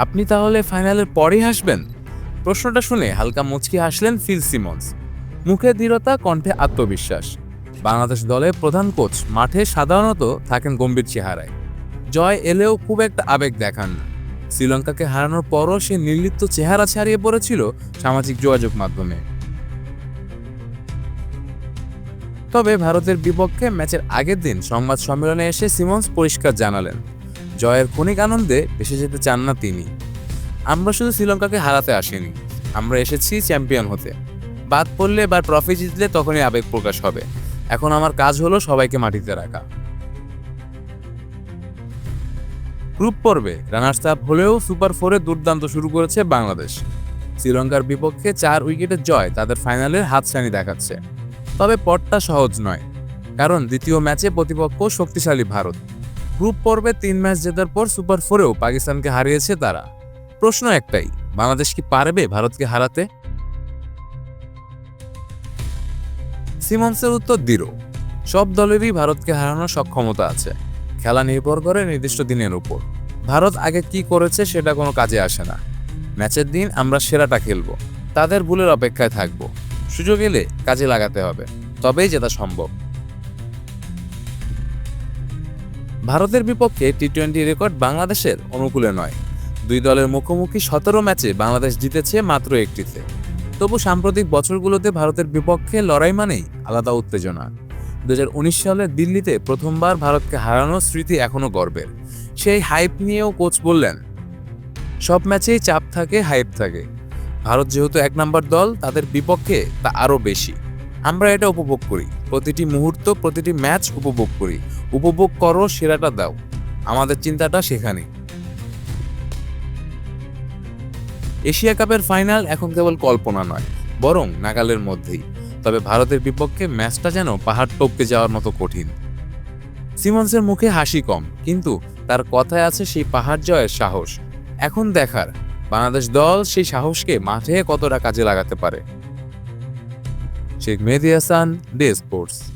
আপনি তাহলে ফাইনালের পরেই হাসবেন? প্রশ্নটা শুনে হালকা মুচকি হাসলেন ফিল সিমন্স। মুখে দৃঢ়তা, কণ্ঠে আত্মবিশ্বাস। বাংলাদেশ দলের প্রধান কোচ মাঠে সাধারণত থাকেন গম্ভীর চেহারায়। জয় এলেও খুব একটা আবেগ দেখান না। শ্রীলঙ্কাকে হারানোর পরও সে নির্লিপ্ত চেহারা ছাড়িয়ে পড়েছিল সামাজিক যোগাযোগ মাধ্যমে। তবে ভারতের বিপক্ষে ম্যাচের আগের দিন সংবাদ সম্মেলনে এসে সিমন্স পরিষ্কার জানালেন। জয়ের ক্ষণিক আনন্দে ভেসে যেতে চান না তিনি। আমরা শুধু শ্রীলঙ্কাকে হারাতে আসিনি। আমরা এসেছি চ্যাম্পিয়ন হতে। বাদ পড়লে বা ট্রফি জিতলে তখনই আবেগ প্রকাশ হবে। এখন আমার কাজ হলো সবাইকে মাটিতে রাখা। গ্রুপ পর্বে রানার্স আপ হলেও সুপার ফোরে দুর্দান্ত শুরু করেছে বাংলাদেশ। শ্রীলঙ্কার বিপক্ষে চার উইকেটের জয় তাদের ফাইনালের হাতছানি দেখাচ্ছে। তবে পটটা সহজ নয়, কারণ দ্বিতীয় ম্যাচে প্রতিপক্ষ শক্তিশালী ভারত। গ্রুপ পর্বে তিন ম্যাচ জেতার পর সুপার ফোরেও পাকিস্তানকে হারিয়েছে তারা। প্রশ্ন একটাই, বাংলাদেশ কি পারবে ভারতকে হারাতে? সিমন্সের উত্তর দৃঢ়, সব দলেরই ভারতকে হারানোর সক্ষমতা আছে। খেলা নির্ভর করে নির্দিষ্ট দিনের উপর। ভারত আগে কি করেছে সেটা কোনো কাজে আসে না। ম্যাচের দিন আমরা সেরাটা খেলব, তাদের ভুলের অপেক্ষায় থাকব। সুযোগ এলে কাজে লাগাতে হবে, তবেই জেতা সম্ভব। ভারতের বিপক্ষে টি টোয়েন্টি রেকর্ড বাংলাদেশের অনুকূলে নয়। দুই দলের মুখোমুখি সতেরো ম্যাচে বাংলাদেশ জিতেছে মাত্র একটিতে। তবু সাম্প্রতিক বছরগুলোতে ভারতের বিপক্ষে লড়াই মানেই আলাদা উত্তেজনা। দু হাজার উনিশ সালে দিল্লিতে প্রথমবার ভারতকে হারানোর স্মৃতি এখনও গর্বের। সেই হাইপ নিয়েও কোচ বললেন, সব ম্যাচেই চাপ থাকে, হাইপ থাকে। ভারত যেহেতু এক নম্বর দল, তাদের বিপক্ষে তা আরও বেশি। আমরা এটা উপভোগ করি। প্রতিটি মুহূর্ত, প্রতিটি ম্যাচ উপভোগ করি। উপভোগ করো, সেরাটা দাও। আমাদের চিন্তাটা সেখানে। এশিয়া কাপের ফাইনাল এখন কেবল কল্পনা নয়, বরং নাগালের মধ্যেই। তবে ভারতের বিপক্ষে ম্যাচটা যেন পাহাড় টপকে যাওয়ার মতো কঠিন। সিমন্সের মুখে হাসি কম, কিন্তু তার কথায় আছে সেই পাহাড় জয়ের সাহস। এখন দেখার, বাংলাদেশ দল সেই সাহসকে মাঠে কতটা কাজে লাগাতে পারে। Sheikh Mediasan Discourse.